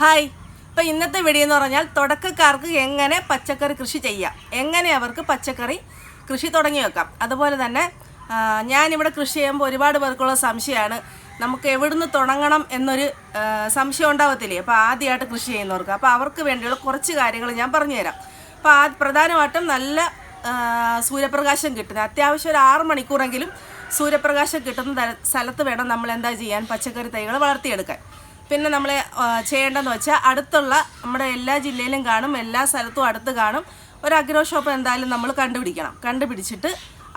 Hi. ഇപ്പം ഇന്നത്തെ video എന്ന് പറഞ്ഞാൽ തുടക്കക്കാർക്ക് എങ്ങനെ പച്ചക്കറി കൃഷി ചെയ്യാം? എങ്ങനെ അവർക്ക് പച്ചക്കറി കൃഷി തുടങ്ങി വെക്കാം? അതുപോലെ തന്നെ ഞാനിവിടെ കൃഷി ചെയ്യുമ്പോൾ ഒരുപാട് പേർക്കുള്ള സംശയമാണ്. നമുക്ക് എവിടുന്ന് തുടങ്ങണം എന്നൊരു സംശയം ഉണ്ടാവത്തില്ലേ? അപ്പോൾ ആദ്യമായിട്ട് കൃഷി ചെയ്യുന്നവർക്ക്. അപ്പോൾ അവർക്ക് വേണ്ടിയുള്ള കുറച്ച് കാര്യങ്ങൾ ഞാൻ പറഞ്ഞുതരാം. അപ്പോൾ ആ പ്രധാനമായിട്ടും നല്ല സൂര്യപ്രകാശം കിട്ടുന്ന അത്യാവശ്യം ഒരു ആറ് മണിക്കൂറെങ്കിലും സൂര്യപ്രകാശം കിട്ടുന്ന സ്ഥലത്ത് വേണം നമ്മൾ എന്താ ചെയ്യാൻ? പച്ചക്കറി തൈകൾ വളർത്തിയെടുക്കാൻ. പിന്നെ നമ്മൾ ചെയ്യേണ്ടതെന്ന് വെച്ചാൽ അടുത്തുള്ള നമ്മുടെ എല്ലാ ജില്ലയിലും കാണും എല്ലാ സ്ഥലത്തും അടുത്ത് കാണും. ഒരു അഗ്രോ ഷോപ്പ് എന്തായാലും നമ്മൾ കണ്ടുപിടിക്കണം. കണ്ടുപിടിച്ചിട്ട്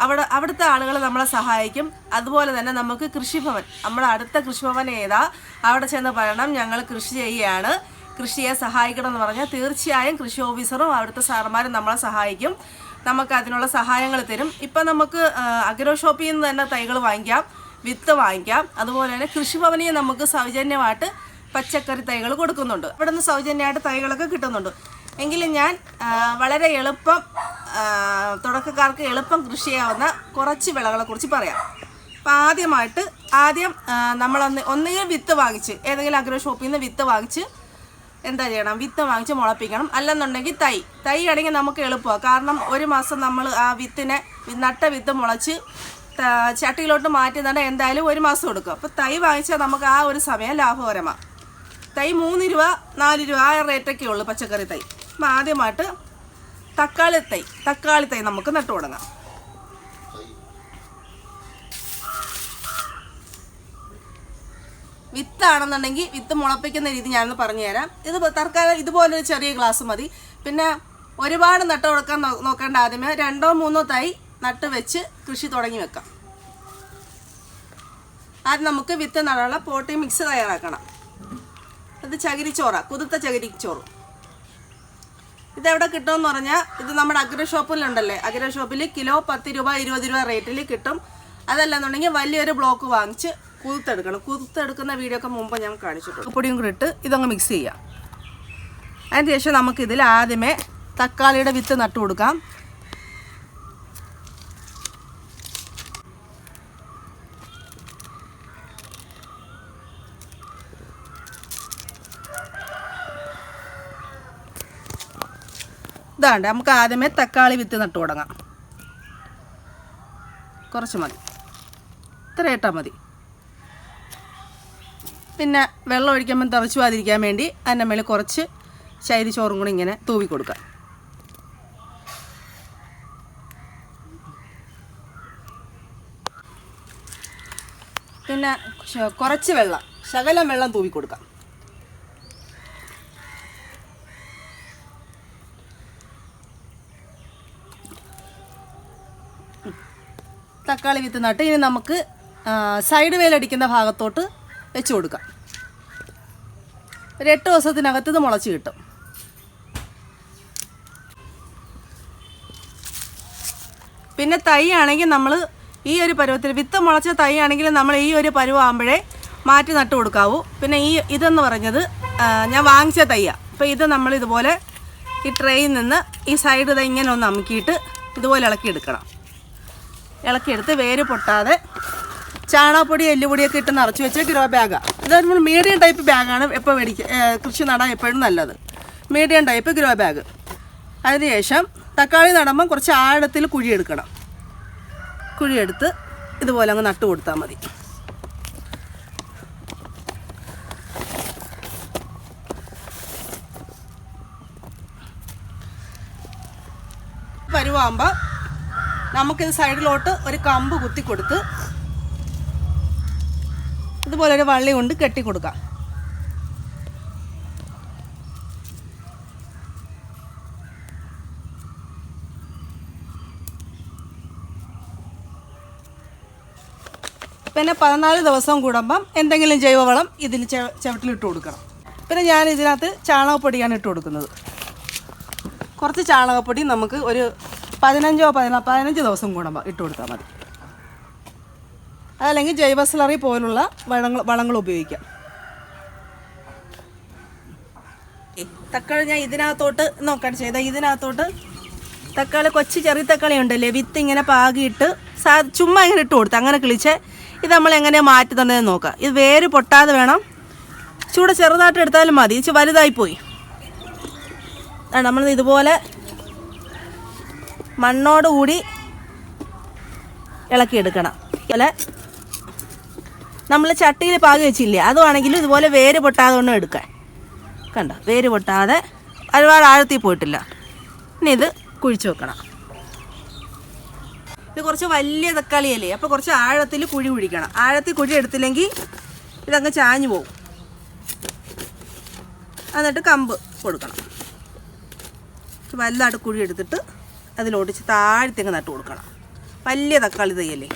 അവിടെ അവിടുത്തെ ആളുകൾ നമ്മളെ സഹായിക്കും. അതുപോലെ തന്നെ നമുക്ക് കൃഷിഭവൻ നമ്മുടെ അടുത്ത കൃഷിഭവൻ ഏതാ അവിടെ ചെന്ന് പറയണം ഞങ്ങൾ കൃഷി ചെയ്യുകയാണ് കൃഷിയെ സഹായിക്കണം എന്ന് പറഞ്ഞാൽ തീർച്ചയായും കൃഷി ഓഫീസറും അവിടുത്തെ സാറന്മാരും നമ്മളെ സഹായിക്കും. നമുക്ക് അതിനുള്ള സഹായങ്ങൾ തരും. ഇപ്പം നമുക്ക് അഗ്രോ ഷോപ്പിൽ നിന്ന് തന്നെ തൈകൾ വാങ്ങിക്കാം. വിത്ത് വാങ്ങിക്കാം. അതുപോലെ തന്നെ കൃഷിഭവനിൽ നമുക്ക് സൗജന്യമായിട്ട് പച്ചക്കറി തൈകൾ കൊടുക്കുന്നുണ്ട്. ഇവിടെ നിന്ന് സൗജന്യമായിട്ട് തൈകളൊക്കെ കിട്ടുന്നുണ്ട്. എങ്കിലും ഞാൻ വളരെ എളുപ്പം തുടക്കക്കാർക്ക് എളുപ്പം കൃഷി ചെയ്യാവുന്ന കുറച്ച് വിളകളെക്കുറിച്ച് പറയാം. അപ്പം ആദ്യമായിട്ട് ആദ്യം നമ്മളൊന്ന് ഒന്നുകിൽ വിത്ത് വാങ്ങിച്ച് ഏതെങ്കിലും അഗ്രോ ഷോപ്പിൽ നിന്ന് വിത്ത് വാങ്ങിച്ച് എന്താ ചെയ്യണം? വിത്ത് വാങ്ങിച്ച് മുളപ്പിക്കണം. അല്ലെന്നുണ്ടെങ്കിൽ തൈ. തൈ ആണെങ്കിൽ നമുക്ക് എളുപ്പമാണ് കാരണം ഒരു മാസം നമ്മൾ ആ വിത്തിനെ നട്ട വിത്ത് മുളച്ച് ചട്ടിയിലോട്ട് മാറ്റി നടാൻ എന്തായാലും ഒരു മാസം എടുക്കും. അപ്പോൾ തൈ വാങ്ങിച്ചാൽ നമുക്ക് ആ ഒരു സമയം ലാഭകരമാണ് തൈ മൂന്ന് രൂപ നാല് രൂപ ആ റേറ്റൊക്കെ ഉള്ളൂ പച്ചക്കറി തൈ. അപ്പം ആദ്യമായിട്ട് തക്കാളി തൈ തക്കാളി തൈ നമുക്ക് നട്ടു തുടങ്ങാം വിത്താണെന്നുണ്ടെങ്കിൽ വിത്ത് മുളപ്പിക്കുന്ന രീതി ഞാനൊന്ന് പറഞ്ഞു തരാം. ഇത് തർക്കാല ഇതുപോലൊരു ചെറിയ ഗ്ലാസ് മതി. പിന്നെ ഒരുപാട് നട്ട് കൊടുക്കാൻ നോക്കേണ്ട ആദ്യമേ രണ്ടോ മൂന്നോ തൈ നട്ട് വെച്ച് കൃഷി തുടങ്ങി വെക്കാം. ആദ്യം നമുക്ക് വിത്ത് നടാനുള്ള പോട്ടി മിക്സ് തയ്യാറാക്കണം. ഇത് ചകിരിച്ചോറ കുതിർത്ത ചകിരിച്ചോറ്. ഇതെവിടെ കിട്ടുമെന്ന് പറഞ്ഞാൽ ഇത് നമ്മുടെ അഗ്ര ഷോപ്പിലുണ്ടല്ലേ? അഗ്ര ഷോപ്പിൽ കിലോ പത്ത് രൂപ ഇരുപത് രൂപ റേറ്റിൽ കിട്ടും. അതല്ലെന്നുണ്ടെങ്കിൽ വലിയൊരു ബ്ലോക്ക് വാങ്ങിച്ച് കുതിർത്തെടുക്കണം കുതിർത്തെടുക്കുന്ന വീഡിയോ ഒക്കെ മുമ്പ് ഞാൻ കാണിച്ചിട്ടുണ്ട്. പൊടിയും കൂടി ഇട്ട് ഇതങ്ങ് മിക്സ് ചെയ്യാം. അതിന് ശേഷം നമുക്കിതിൽ ആദ്യമേ തക്കാളിയുടെ വിത്ത് നട്ടു കൊടുക്കാം ഇതാണ്ട് നമുക്ക് ആദ്യമേ തക്കാളി വിത്ത് നട്ടു തുടങ്ങാം കുറച്ച് മതി. ഇത്ര ഇട്ടാൽ മതി. പിന്നെ വെള്ളം ഒഴിക്കുമ്പോൾ തറച്ചു പോകാതിരിക്കാൻ വേണ്ടി അതിന്റെ മേളിൽ കുറച്ച് ശൈരി ചോറും കൂടി ഇങ്ങനെ തൂവി കൊടുക്കാം. പിന്നെ കുറച്ച് വെള്ളം ശകലം വെള്ളം തൂവി കൊടുക്കാം. തക്കാളി വിത്ത് നട്ട് ഇനി നമുക്ക് സൈഡ് വേലടിക്കുന്ന ഭാഗത്തോട്ട് വെച്ച് കൊടുക്കാം. ഒരു എട്ട് ദിവസത്തിനകത്ത് ഇത് മുളച്ച് കിട്ടും. പിന്നെ തൈ ആണെങ്കിൽ നമ്മൾ ഈ ഒരു പരുവത്തിൽ വിത്ത് മുളച്ച തൈ ആണെങ്കിൽ നമ്മൾ ഈ ഒരു പരുവാകുമ്പോഴേ മാറ്റി നട്ട് കൊടുക്കാവൂ. പിന്നെ ഈ ഇതെന്ന് പറഞ്ഞത് ഞാൻ വാങ്ങിച്ച തയ്യാണ് അപ്പോൾ ഇത് നമ്മൾ ഇതുപോലെ ഈ ട്രെയിൽ നിന്ന് ഈ സൈഡ് ഇത് ഇങ്ങനെ ഒന്ന് അമുക്കിയിട്ട് ഇതുപോലെ ഇളക്കിയെടുക്കണം. ഇളക്കിയെടുത്ത് വേര് പൊട്ടാതെ ചാണകപ്പൊടി എല്ലുപൊടിയൊക്കെ ഇട്ട് നിറച്ച് വെച്ച ഗ്രോ ബാഗാണ് നമ്മൾ മീഡിയം ടൈപ്പ് ബാഗാണ്. എപ്പോൾ മേടിക്കുക കൃഷി നടാൻ എപ്പോഴും നല്ലത്. Medium type grow bag. അതിനുശേഷം തക്കാളി നടുമ്പം കുറച്ച് ആഴത്തിൽ കുഴിയെടുക്കണം. കുഴിയെടുത്ത് ഇതുപോലെ അങ്ങ് നട്ട് കൊടുത്താൽ മതി. പരുവാകുമ്പോൾ നമുക്കിത് സൈഡിലോട്ട് ഒരു കമ്പ് കുത്തി കൊടുത്ത് ഇതുപോലെ ഒരു വള്ളി കൊണ്ട് കെട്ടി കൊടുക്കാം. പിന്നെ പതിനാല് ദിവസം കൂടുമ്പം എന്തെങ്കിലും ജൈവവളം ഇതിൽ ചവിട്ടിലിട്ട് കൊടുക്കണം. പിന്നെ ഞാൻ ഇതിനകത്ത് ചാണകപ്പൊടിയാണ് ഇട്ട് കൊടുക്കുന്നത്. കുറച്ച് ചാണകപ്പൊടി നമുക്ക് ഒരു പതിനഞ്ചോ പതിനാ പതിനഞ്ച് ദിവസം കൂടുമ്പോൾ ഇട്ട് കൊടുത്താൽ മതി. അതല്ലെങ്കിൽ ജൈവ സ്ലറി പോലുള്ള വളങ്ങൾ വളങ്ങൾ ഉപയോഗിക്കാം. തക്കാളി ഞാൻ ഇതിനകത്തോട്ട് നോക്കാൻ ചെയ്ത. ഇതിനകത്തോട്ട് തക്കാളി കൊച്ചു ചെറിയ തക്കാളി ഉണ്ടല്ലേ വിത്ത് ഇങ്ങനെ പാകിയിട്ട് സാ ചുമ്മാ ഇങ്ങനെ ഇട്ട് കൊടുത്ത്. അങ്ങനെ കിളിച്ച് ഇത് നമ്മൾ എങ്ങനെയാണ് തന്നതെന്ന് നോക്കാം. ഇത് വേര് പൊട്ടാതെ വേണം. ചൂട് ചെറുതായിട്ട് എടുത്താലും മതി. ഇച്ചിരി വലുതായിപ്പോയി നമ്മൾ ഇതുപോലെ മണ്ണോട് കൂടി ഇളക്കിയെടുക്കണം. അതുപോലെ നമ്മൾ ചട്ടിയിൽ പാകി വെച്ചില്ലേ അതുവാണെങ്കിലും ഇതുപോലെ വേര് പൊട്ടാതെ ഒന്നും എടുക്കാൻ കണ്ടോ? വേര് പൊട്ടാതെ ഒരുപാട് ആഴത്തിൽ പോയിട്ടില്ല. ഇനി ഇത് കുഴിച്ചു വെക്കണം. ഇത് കുറച്ച് വലിയ തക്കാളിയല്ലേ അപ്പോൾ കുറച്ച് ആഴത്തിൽ കുഴി കുഴിക്കണം ആഴത്തിൽ കുഴി എടുത്തില്ലെങ്കിൽ ഇതങ്ങ് ചാഞ്ഞു പോകും. എന്നിട്ട് കമ്പ് കൊടുക്കണം. വലുതായിട്ട് കുഴി എടുത്തിട്ട് അതിലൊടിച്ച് താഴ്ത്തിങ്ങ് നട്ട് കൊടുക്കണം. വലിയ തക്കാളി തയ്യല്ലേ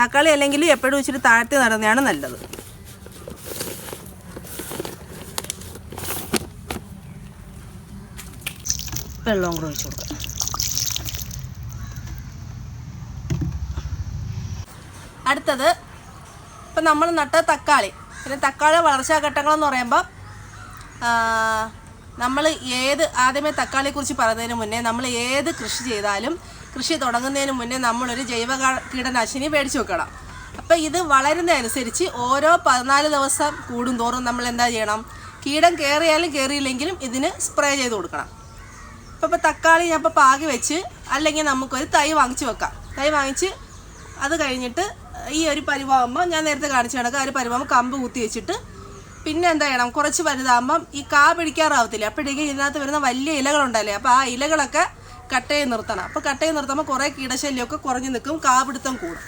തക്കാളി അല്ലെങ്കിൽ എപ്പോഴും ഇച്ചിരി താഴ്ത്തി നടുന്നതാണ് നല്ലത്. വെള്ളവും കൂടെ ഒഴിച്ചു കൊടുക്കാം. അടുത്തത് ഇപ്പം നമ്മൾ നട്ട തക്കാളി. പിന്നെ തക്കാളി വളർച്ചാ ഘട്ടങ്ങളെന്ന് പറയുമ്പോൾ നമ്മൾ ഏത് ആദ്യമേ തക്കാളിയെക്കുറിച്ച് പറയുന്നതിന് മുന്നേ നമ്മൾ ഏത് കൃഷി ചെയ്താലും കൃഷി തുടങ്ങുന്നതിന് മുന്നേ നമ്മളൊരു ജൈവ കീടനാശിനി മേടിച്ച് വെക്കണം. അപ്പോൾ ഇത് വളരുന്നതനുസരിച്ച് ഓരോ പതിനാല് ദിവസം കൂടുന്തോറും നമ്മൾ എന്താ ചെയ്യണം? കീടം കയറിയാലും കയറിയില്ലെങ്കിലും ഇതിന് സ്പ്രേ ചെയ്ത് കൊടുക്കണം. അപ്പോൾ ഇപ്പോൾ തക്കാളി ഞാൻ ഇപ്പോൾ പാകി വെച്ച് അല്ലെങ്കിൽ നമുക്കൊരു തൈ വാങ്ങിച്ച് വെക്കാം. തൈ വാങ്ങിച്ച് അത് കഴിഞ്ഞിട്ട് ഈ ഒരു പരിവാകുമ്പോൾ ഞാൻ നേരത്തെ കാണിച്ചു കണക്ക് ആ ഒരു പരിവാകുമ്പോൾ കമ്പ് കുത്തി വെച്ചിട്ട് പിന്നെ എന്താ ചെയ്യണം? കുറച്ച് വലുതാകുമ്പം ഈ കാ പിടിക്കാറാവത്തില്ല. അപ്പോഴേക്കും ഇതിനകത്ത് വരുന്ന വലിയ ഇലകളുണ്ടല്ലേ? അപ്പോൾ ആ ഇലകളൊക്കെ കട്ട് ചെയ്ത് നിർത്തണം. അപ്പോൾ കട്ട് ചെയ്ത് നിർത്തുമ്പോൾ കുറേ കീടശല്യമൊക്കെ കുറഞ്ഞു നിൽക്കും കാ പിടുത്തം കൂടും.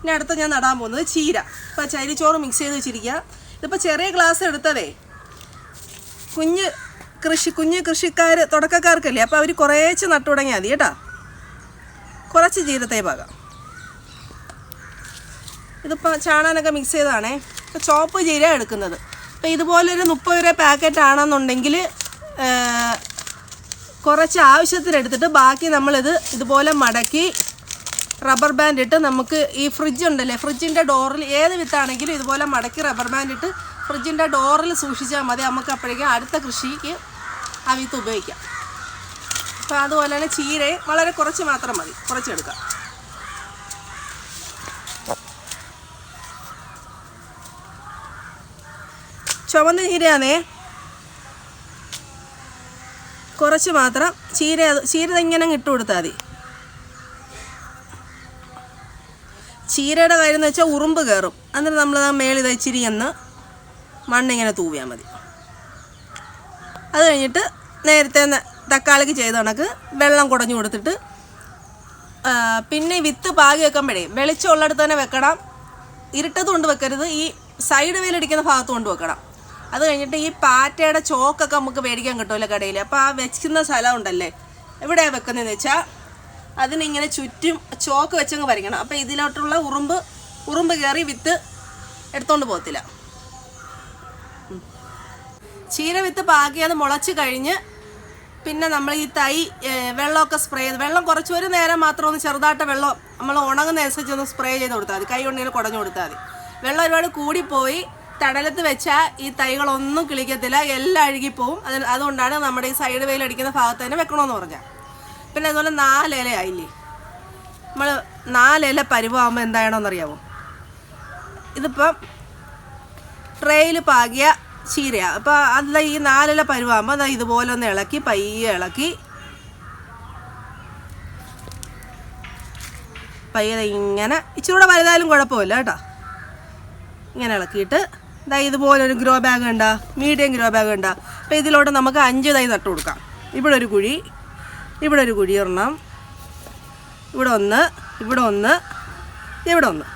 ഇനി അടുത്ത ഞാൻ നടാൻ പോകുന്നത് ചീര. ഇപ്പോൾ ചരിച്ചോറ് മിക്സ് ചെയ്ത് വെച്ചിരിക്കുക ഇതിപ്പോൾ ചെറിയ ഗ്ലാസ് എടുത്തതേ. കുഞ്ഞ് കൃഷി കുഞ്ഞ് കൃഷിക്കാർ തുടക്കക്കാർക്കല്ലേ? അപ്പോൾ അവർ കുറേച്ച് നട്ടു തുടങ്ങിയാൽ മതി കേട്ടോ. കുറച്ച് ജീരത്തെ പാകാം. ഇതിപ്പോൾ ചാണാനൊക്കെ മിക്സ് ചെയ്തതാണേ. ഇപ്പോൾ ചോപ്പ് ചീര എടുക്കുന്നത്. അപ്പോൾ ഇതുപോലൊരു മുപ്പത് രൂപ പാക്കറ്റ് ആണെന്നുണ്ടെങ്കിൽ കുറച്ച് ആവശ്യത്തിനെടുത്തിട്ട് ബാക്കി നമ്മളിത് ഇതുപോലെ മടക്കി റബ്ബർ ബാൻഡ് ഇട്ട് നമുക്ക് ഈ ഫ്രിഡ്ജ് ഉണ്ടല്ലേ ഫ്രിഡ്ജിന്റെ ഡോറിൽ ഏത് വിത്താണെങ്കിലും ഇതുപോലെ മടക്കി റബ്ബർ ബാൻഡ് ഇട്ട് ഫ്രിഡ്ജിന്റെ ഡോറിൽ സൂക്ഷിച്ചാൽ മതി. നമുക്ക് അപ്പോഴേക്കും അടുത്ത കൃഷിക്ക് ആ വിത്ത് ഉപയോഗിക്കാം. അപ്പോൾ അതുപോലെ തന്നെ ചീരയും. വളരെ കുറച്ച് മാത്രം മതി. കുറച്ചെടുക്കാം ചുവന്ന ചീരയാണേ കുറച്ച് മാത്രം ചീര ചീര ഇങ്ങനെ ഇട്ട് കൊടുത്താൽ മതി. ചീരയുടെ കാര്യം എന്ന് വെച്ചാൽ ഉറുമ്പ് കയറും. എന്നിട്ട് നമ്മൾ ആ മേളിൽ ഇച്ചിരി എന്ന് മണ്ണിങ്ങനെ തൂവിയാൽ മതി. അത് കഴിഞ്ഞിട്ട് നേരത്തെ തക്കാളിക്ക് ചെയ്ത കണക്ക് വെള്ളം കുടഞ്ഞു കൊടുത്തിട്ട് പിന്നെ വിത്ത് പാകി വെക്കുമ്പോഴേ വെളിച്ചം ഉള്ളിടത്ത് തന്നെ വെക്കണം. ഇരുട്ടത്ത് കൊണ്ട് വെക്കരുത്. ഈ സൈഡ് വെയിലടിക്കുന്ന ഭാഗത്ത് കൊണ്ട് വെക്കണം. അത് കഴിഞ്ഞിട്ട് ഈ പാറ്റയുടെ ചോക്കൊക്കെ നമുക്ക് മേടിക്കാൻ കിട്ടുമല്ലോ കടയിൽ അപ്പോൾ ആ വെക്കുന്ന സ്ഥലം ഉണ്ടല്ലേ എവിടെയാണ് വെക്കുന്നതെന്ന് വെച്ചാൽ അതിനിങ്ങനെ ചുറ്റും ചോക്ക് വെച്ചങ്ങ് വരയ്ക്കണം അപ്പോൾ ഇതിലോട്ടുള്ള ഉറുമ്പ് ഉറുമ്പ് കയറി വിത്ത് എടുത്തോണ്ട് പോകത്തില്ല. ചീര വിത്ത് പാകി അത് മുളച്ച് കഴിഞ്ഞ് പിന്നെ നമ്മൾ ഈ തൈ വെള്ളമൊക്കെ സ്പ്രേ ചെയ്ത് വെള്ളം കുറച്ച് ഒരു നേരം മാത്രം ഒന്ന് ചെറുതായിട്ട് വെള്ളം നമ്മൾ ഉണങ്ങുന്ന അനുസരിച്ച് ഒന്ന് സ്പ്രേ ചെയ്ത് കൊടുത്താൽ മതി. കൈ ഉണ്ടെങ്കിൽ കുടഞ്ഞു കൊടുത്താൽ മതി. വെള്ളം ഒരുപാട് കൂടിപ്പോയി. തടലത്ത് വെച്ചാൽ ഈ തൈകളൊന്നും കിളിക്കത്തില്ല. എല്ലാം അഴുകിപ്പോവും. അത് അതുകൊണ്ടാണ് നമ്മുടെ ഈ സൈഡ് വെയിൽ അടിക്കുന്ന ഭാഗത്ത് തന്നെ വെക്കണമെന്ന് പറഞ്ഞാൽ പിന്നെ അതുപോലെ നാലില ആയില്ലേ? നമ്മൾ നാലില പരുവാകുമ്പോൾ എന്തായണമെന്നറിയാമോ ഇതിപ്പം ട്രേയിൽ പാകിയ ചീരയാണ് അപ്പോൾ അതിൽ ഈ നാലില പരുവാകുമ്പോൾ ദാ ഇതുപോലെ ഒന്ന് ഇളക്കി പയ്യെ ഇളക്കി. പയ്യെ ഇങ്ങനെ. ഇച്ചിരി കൂടെ വലുതായാലും കുഴപ്പമില്ല കേട്ടോ. ഇങ്ങനെ ഇളക്കിയിട്ട് ദാ ഇതുപോലൊരു ഗ്രോ ബാഗ് ഉണ്ടാ മീഡിയം ഗ്രോ ബാഗ് ഉണ്ടാ അപ്പോൾ ഇതിലോട്ട് നമുക്ക് അഞ്ച് തൈ നട്ട് കൊടുക്കാം. ഇവിടെ ഒരു കുഴി ഇവിടെ ഒരു കുഴി ഒരെണ്ണം ഇവിടെ ഒന്ന് ഇവിടെ ഒന്ന് ഇവിടെ ഒന്ന്.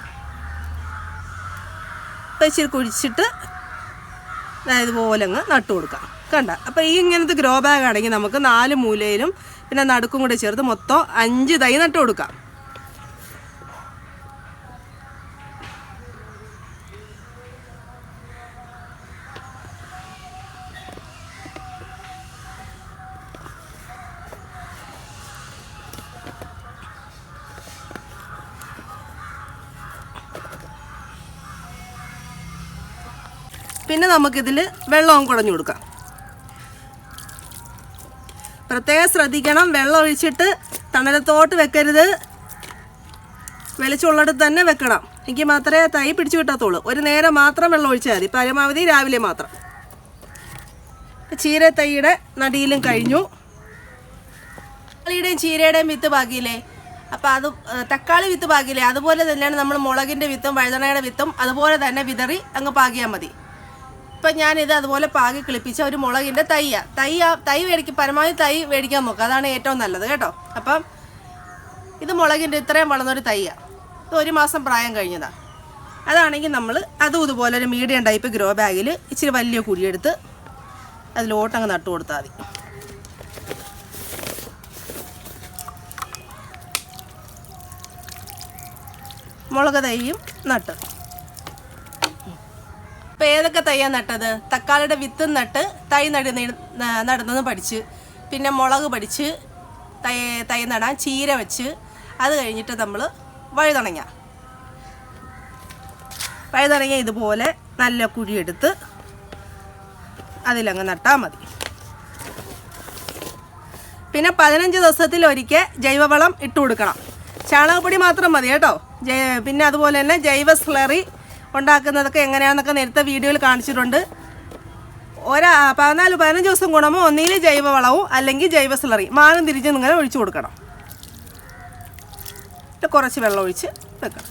അപ്പോൾ ഇച്ചിരി കുഴിച്ചിട്ട് ഇതുപോലെ അങ്ങ് നട്ടു കൊടുക്കാം. കണ്ട? അപ്പോൾ ഈ ഇങ്ങനത്തെ ഗ്രോ ബാഗ് ആണെങ്കിൽ നമുക്ക് നാല് മൂലയിലും പിന്നെ നടുക്കും കൂടെ ചേർത്ത് മൊത്തം അഞ്ച് തൈ നട്ടു കൊടുക്കാം. പിന്നെ നമുക്കിതിൽ വെള്ളവും കുടഞ്ഞു കൊടുക്കാം. പ്രത്യേകം ശ്രദ്ധിക്കണം. വെള്ളം ഒഴിച്ചിട്ട് തണലത്തോട്ട് വെക്കരുത്. വെളിച്ചമുള്ളിടത്ത് തന്നെ വെക്കണം. എങ്കിൽ മാത്രമേ തൈ പിടിച്ചു കിട്ടത്തുള്ളൂ. ഒരു നേരം മാത്രം വെള്ളം ഒഴിച്ചാൽ മതി. പരമാവധി രാവിലെ മാത്രം. ചീര തൈയുടെ നടിയിലും കഴിഞ്ഞു. തക്കാളിയുടെയും ചീരയുടെയും വിത്ത് ബാക്കിയില്ലേ അപ്പോൾ അത് തക്കാളി വിത്ത് പാകിയില്ലേ അതുപോലെ തന്നെയാണ് നമ്മൾ മുളകിന്റെ വിത്തും വഴുതണയുടെ വിത്തും അതുപോലെ തന്നെ വിതറി അങ്ങ് പാകിയാൽ മതി. ഇപ്പം ഞാനിത് അതുപോലെ പാകി കിളിപ്പിച്ച ഒരു മുളകിന്റെ തൈയാ. തൈ തൈ മേടിക്കും പരമാവധി തൈ മേടിക്കാൻ നോക്കുക അതാണ് ഏറ്റവും നല്ലത് കേട്ടോ. അപ്പം ഇത് മുളകിന്റെ ഇത്രയും വളർന്നൊരു തൈയാ. ഇത് ഒരു മാസം പ്രായം കഴിഞ്ഞതാണ് അതാണെങ്കിൽ നമ്മൾ അതും ഇതുപോലെ ഒരു മീഡിയം ടൈപ്പ് ഗ്രോ ബാഗിൽ ഇച്ചിരി വലിയ കുഴിയെടുത്ത് അതിലോട്ടങ്ങ് നട്ടു കൊടുത്താൽ മതി. മുളക് തൈയും നട്ട്. ഇപ്പം ഏതൊക്കെ തയ്യാ നട്ടത്? തക്കാളിയുടെ വിത്ത് നട്ട് തൈ നടി നടുന്നത് പഠിച്ച് പിന്നെ മുളക് പഠിച്ച് തൈ തൈ നടാൻ ചീര വെച്ച് അത് കഴിഞ്ഞിട്ട് നമ്മൾ വഴുതണങ്ങ വഴുതണങ്ങ ഇതുപോലെ നല്ല കുഴിയെടുത്ത് അതിലങ്ങ് നട്ടാൽ മതി. പിന്നെ പതിനഞ്ച് ദിവസത്തിൽ ഒരിക്കൽ ജൈവവളം ഇട്ട് കൊടുക്കണം. ചാണകപ്പൊടി മാത്രം മതി കേട്ടോ. പിന്നെ അതുപോലെ തന്നെ ജൈവ സ്ലറി ഉണ്ടാക്കുന്നതൊക്കെ എങ്ങനെയാണെന്നൊക്കെ നേരത്തെ വീഡിയോയിൽ കാണിച്ചിട്ടുണ്ട്. ഒരാ പതിനാല് പതിനഞ്ച് ദിവസം കൂടുമ്പോൾ ഒന്നിൽ ജൈവവളവും അല്ലെങ്കിൽ ജൈവ സിലറി മാറും തിരിച്ച് നിങ്ങൾ ഒഴിച്ചു കൊടുക്കണം. എന്നിട്ട് കുറച്ച് വെള്ളം ഒഴിച്ച് വെക്കണം.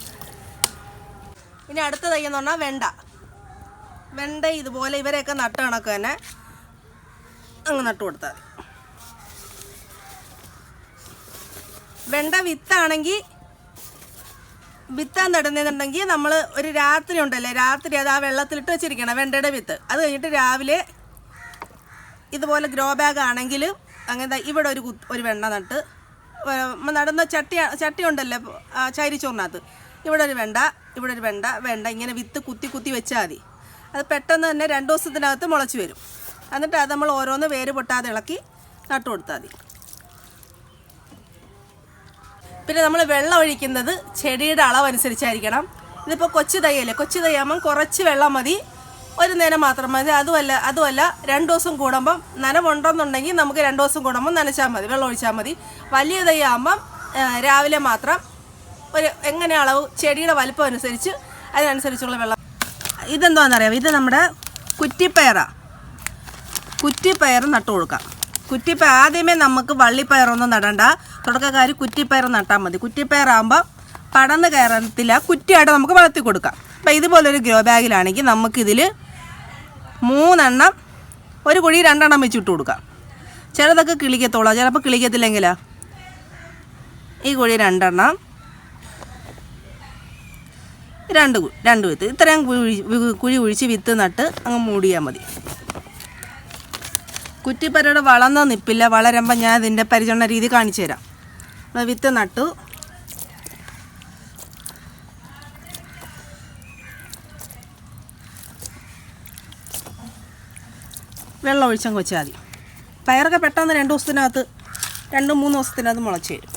ഇനി അടുത്ത തയ്യെന്ന് പറഞ്ഞാൽ വെണ്ട. വെണ്ട ഇതുപോലെ ഇവരെയൊക്കെ നട്ട് കണക്ക് തന്നെ അങ്ങ് നട്ട് കൊടുത്താൽ വെണ്ട വിത്താണെങ്കിൽ വിത്താൻ നടുന്നതെന്നുണ്ടെങ്കിൽ നമ്മൾ ഒരു രാത്രി ഉണ്ടല്ലേ? രാത്രി അത് ആ വെള്ളത്തിലിട്ട് വെച്ചിരിക്കണം വെണ്ടയുടെ വിത്ത്. അത് കഴിഞ്ഞിട്ട് രാവിലെ ഇതുപോലെ ഗ്രോ ബാഗ് ആണെങ്കിൽ അങ്ങനെ ഇവിടെ ഒരു ഒരു വെണ്ണ നട്ട് നടന്ന ചട്ടി ചട്ടി ഉണ്ടല്ലേ ചരിച്ചോറിനകത്ത്. ഇവിടെ ഒരു വെണ്ട ഇവിടെ ഒരു വെണ്ട വെണ്ട ഇങ്ങനെ വിത്ത് കുത്തി കുത്തി വെച്ചാൽ മതി. അത് പെട്ടെന്ന് തന്നെ രണ്ട് ദിവസത്തിനകത്ത് മുളച്ച് വരും. എന്നിട്ട് അത് നമ്മൾ ഓരോന്ന് വേര് പൊട്ടാതെ ഇളക്കി നട്ടു കൊടുത്താൽ മതി. പിന്നെ നമ്മൾ വെള്ളം ഒഴിക്കുന്നത് ചെടിയുടെ അളവനുസരിച്ചായിരിക്കണം. ഇതിപ്പോൾ കൊച്ചു തയ്യല്ലേ കൊച്ചു തയ്യാകുമ്പം കുറച്ച് വെള്ളം മതി. ഒരു നേരം മാത്രം മതി. അതുമല്ല അതുമല്ല രണ്ട് ദിവസം കൂടുമ്പം നനവുണ്ടെന്നുണ്ടെങ്കിൽ നമുക്ക് രണ്ട് ദിവസം കൂടുമ്പം നനച്ചാൽ മതി. വെള്ളം ഒഴിച്ചാൽ മതി. വലിയ തൈയാകുമ്പം രാവിലെ മാത്രം ഒരു എങ്ങനെ അളവ് ചെടിയുടെ വലിപ്പം അനുസരിച്ച് അതിനനുസരിച്ചുള്ള വെള്ളം. ഇതെന്താണെന്നറിയാം ഇത് നമ്മുടെ കുറ്റിപ്പയറാണ് കുറ്റിപ്പയർ നട്ടു കൊടുക്കാം കുറ്റിപ്പയർ ആദ്യമേ നമുക്ക് വള്ളിപ്പയറൊന്നും നടണ്ട. തുടക്കക്കാർ കുറ്റിപ്പയർ നട്ടാൽ മതി. കുറ്റിപ്പയറാകുമ്പോൾ പടന്ന് കയറത്തില്ല. കുറ്റിയായിട്ട് നമുക്ക് വളർത്തി കൊടുക്കാം. അപ്പം ഇതുപോലൊരു ഗ്രോ ബാഗിലാണെങ്കിൽ നമുക്കിതിൽ മൂന്നെണ്ണം ഒരു കുഴി രണ്ടെണ്ണം വെച്ചിട്ട് കൊടുക്കാം. ചിലതൊക്കെ കിളിക്കത്തോളാം. ചിലപ്പോൾ കിളിക്കത്തില്ലെങ്കിലാ? ഈ കുഴി രണ്ടെണ്ണം രണ്ട് രണ്ട് വിത്ത്. ഇത്രയും കുഴി ഒഴിച്ച് വിത്ത് നട്ട് അങ്ങ് മൂടിയാൽ മതി. കുറ്റിപ്പരയുടെ വളർന്ന നിൽപ്പില്ല വളരുമ്പോൾ ഞാൻ ഇതിന്റെ പരിചരണ രീതി കാണിച്ചു തരാം. വിത്ത് നട്ടു. വെള്ളം ഒഴിച്ചങ്ങ് വെച്ചാൽ മതി. പയറൊക്കെ പെട്ടെന്ന് രണ്ട് ദിവസത്തിനകത്ത് രണ്ട് മൂന്ന് ദിവസത്തിനകത്ത് മുളച്ച് വരും.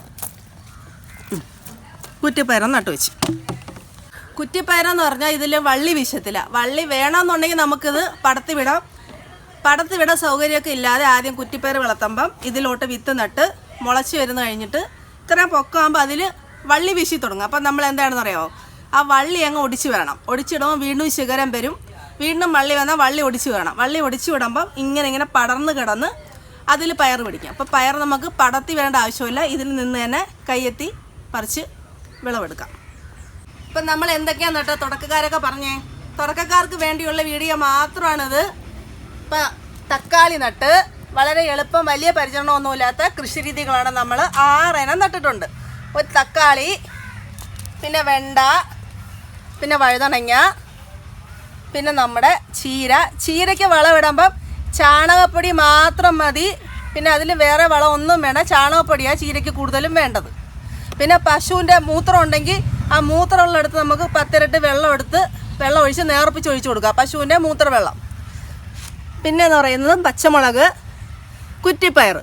കുറ്റിപ്പയറം നട്ടു വെച്ച്. കുറ്റിപ്പയറെന്ന് പറഞ്ഞാൽ ഇതിൽ വള്ളി വിശത്തില്ല വള്ളി വേണമെന്നുണ്ടെങ്കിൽ നമുക്കിത് പടത്തി വിടാം. പടത്തി വിടാൻ സൗകര്യമൊക്കെ ഇല്ലാതെ ആദ്യം കുറ്റിപ്പയർ വളർത്തുമ്പം ഇതിലോട്ട് വിത്ത് നട്ട് മുളച്ച് വരുന്ന കഴിഞ്ഞിട്ട് ഇത്രയും പൊക്കമാകുമ്പോൾ അതിൽ വള്ളി വീശി തുടങ്ങും. അപ്പം നമ്മൾ എന്താണെന്ന് അറിയാമോ ആ വള്ളി അങ്ങ് ഒടിച്ചു വരണം. ഒടിച്ചിടുമ്പോൾ വീണ്ടും ശിഖരം വരും. വീണ്ടും വള്ളി വന്നാൽ വള്ളി ഒടിച്ച് വരണം. വള്ളി ഒടിച്ച് വിടുമ്പം ഇങ്ങനെ ഇങ്ങനെ പടർന്ന് കിടന്ന് അതിൽ പയർ പിടിക്കും. അപ്പോൾ പയർ നമുക്ക് പടത്തി വേണ്ട ആവശ്യമില്ല. ഇതിൽ നിന്ന് തന്നെ കയ്യെത്തി പറിച്ച് വിളവെടുക്കാം. ഇപ്പം നമ്മൾ എന്തൊക്കെയാണെന്ന് കേട്ടോ തുടക്കക്കാരൊക്കെ പറഞ്ഞേ? തുടക്കക്കാർക്ക് വേണ്ടിയുള്ള വീഡിയോ മാത്രമാണിത്. ഇപ്പം തക്കാളി നട്ട് വളരെ എളുപ്പം വലിയ പരിചരണമൊന്നുമില്ലാത്ത കൃഷിരീതികളാണ് നമ്മൾ ആറെണ്ണം നട്ടിട്ടുണ്ട്. ഒരു തക്കാളി പിന്നെ വെണ്ട പിന്നെ വഴുതണങ്ങ പിന്നെ നമ്മുടെ ചീര. ചീരയ്ക്ക് വളമിടുമ്പം ചാണകപ്പൊടി മാത്രം മതി. പിന്നെ അതിൽ വേറെ വളം ഒന്നും ചാണകപ്പൊടിയാണ് ചീരയ്ക്ക് കൂടുതലും വേണ്ടത്. പിന്നെ പശുവിന്റെ മൂത്രം ഉണ്ടെങ്കിൽ ആ മൂത്രമുള്ളടുത്ത് നമുക്ക് പത്തിരട്ട് വെള്ളം എടുത്ത് വെള്ളം ഒഴിച്ച് നേർപ്പിച്ച് ഒഴിച്ചു കൊടുക്കുക പശുവിന്റെ മൂത്രവെള്ളം. പിന്നെ എന്ന് പറയുന്നത് പച്ചമുളക്. കുറ്റിപ്പയർ.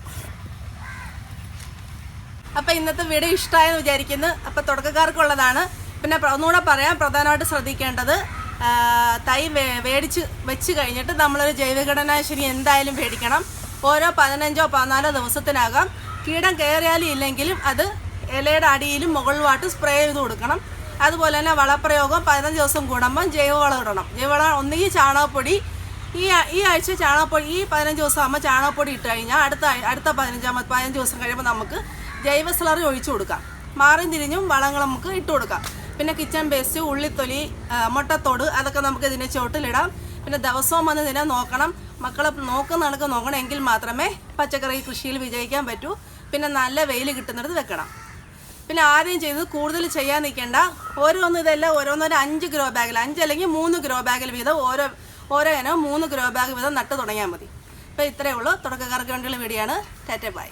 അപ്പം ഇന്നത്തെ വീഡിയോ ഇഷ്ടമായെന്ന് വിചാരിക്കുന്നു. അപ്പം തുടക്കക്കാർക്കുള്ളതാണ്. പിന്നെ ഒന്നുകൂടെ പറയാം. പ്രധാനമായിട്ട് ശ്രദ്ധിക്കേണ്ടത് തൈ മേടിച്ച് വെച്ച് കഴിഞ്ഞിട്ട് നമ്മളൊരു ജൈവഘടനാശിനി എന്തായാലും മേടിക്കണം ഓരോ പതിനഞ്ചോ പതിനാലോ ദിവസത്തിനകം കീടം കയറിയാലും ഇല്ലെങ്കിലും അത് ഇലയുടെ അടിയിലും മുകളിലുമായിട്ട് സ്പ്രേ ചെയ്ത് കൊടുക്കണം. അതുപോലെ തന്നെ വളപ്രയോഗം പതിനഞ്ച് ദിവസം കൂടുമ്പം ജൈവവളം ഇടണം. ജൈവവളം ഒന്നുകിൽ ചാണകപ്പൊടി ഈ ഈ ആഴ്ച ചാണകപ്പൊടി ഈ പതിനഞ്ച് ദിവസം അമ്മ ചാണകപ്പൊടി ഇട്ട് കഴിഞ്ഞാൽ അടുത്ത അടുത്ത പതിനഞ്ചാമത് പതിനഞ്ച് ദിവസം കഴിയുമ്പോൾ നമുക്ക് ജൈവ സ്ലറി ഒഴിച്ചു കൊടുക്കാം. മാറി തിരിഞ്ഞും വളങ്ങൾ നമുക്ക് ഇട്ട് കൊടുക്കാം. പിന്നെ കിച്ചൺ വേസ്റ്റ് ഉള്ളിത്തൊലി മുട്ടത്തോട് അതൊക്കെ നമുക്ക് ഇതിന്റെ ചുവട്ടിലിടാം. പിന്നെ ദിവസവും വന്ന് ഇതിനെ നോക്കണം. മക്കളെ നോക്കുന്ന കണക്ക് നോക്കണം എങ്കിൽ മാത്രമേ പച്ചക്കറി കൃഷിയിൽ വിജയിക്കാൻ പറ്റൂ. പിന്നെ നല്ല വെയിൽ കിട്ടുന്നിടത്ത് വെക്കണം. പിന്നെ ആദ്യം ചെയ്ത് കൂടുതൽ ചെയ്യാൻ നിൽക്കേണ്ട ഓരോന്ന് ഇതെല്ലാം ഓരോന്നൊരു അഞ്ച് ഗ്രോ ബാഗിൽ അഞ്ച് അല്ലെങ്കിൽ മൂന്ന് ഗ്രോ ബാഗിൽ വീതം ഓരോ ഓരോ ഇനവും മൂന്ന് ഗ്രോ ബാഗ് വീതം നട്ട് തുടങ്ങിയാൽ മതി. അപ്പോൾ ഇത്രയേ ഉള്ളൂ. തുടക്കക്കാർക്ക് വേണ്ടിയുള്ള വീഡിയോ ആണ് ടാറ്റ ബൈ.